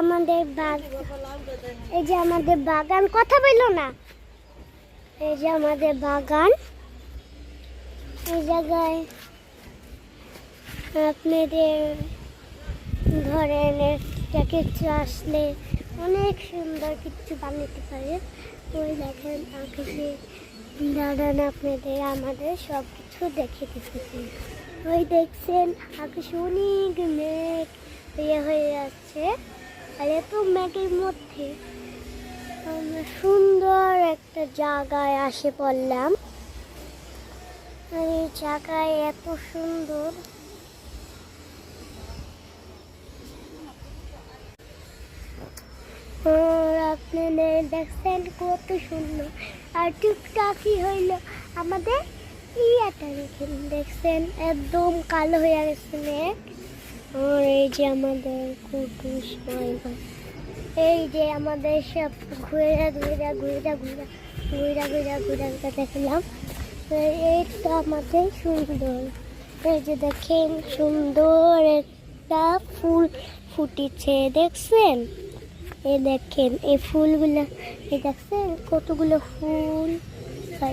আমাদের বাগ এই যে আমাদের বাগান, কথা বলল না? এই যে আমাদের বাগান, এই জায়গায় আপনাদের ধরেন একটা কিছু আসলে অনেক সুন্দর কিছু বানাতে পারে। ওই দেখেন, আকাশে দাঁড়ান আপনাদের আমাদের সব কিছু দেখে দিতেছি। ওই দেখছেন, আকাশে অনেক মেঘ ইয়ে হয়ে যাচ্ছে আর এত ম্যাগের মধ্যে আমরা সুন্দর একটা জায়গায় আসে পড়লাম। এই জায়গায় এত সুন্দর। আর আপনাদের দেখছেন কত সুন্দর। আর টুকটাকি হইল আমাদের ইয়াটা দেখেন, দেখছেন? একদম কালো হয়ে গেছে মেঘ আর এই যে আমাদের কুটুস ময়না এই যে আমাদের সব ঘুরে ঘুরে ঘুরে ঘুরে ঘুরে ঘুরে ঘুরে দেখলাম। তো আমাদের সুন্দর। এই যে দেখেন সুন্দর একটা ফুল ফুটেছে, দেখছেন? এ দেখেন, এই ফুলগুলো এ দেখছেন? কতগুলো ফুল।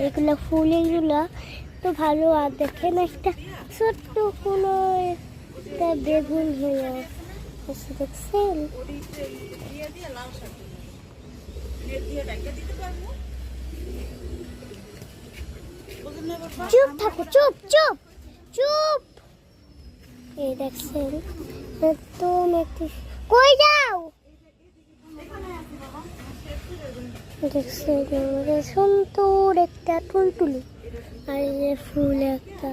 এগুলো ফুল এগুলো তো ভালো, আর দেখেন একটা ছোট্ট কোনো একটা বেগুন হয়ে দেখছেন চুপ থাকো, চুপ চুপ চুপ। এই দেখছেন একদম একটু কই যাও? দেখছেন সুন্দর একটা টুলটুলি আর ফুল একটা।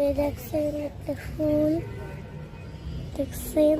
এই দেখছেন একটা ফুল দেখছেন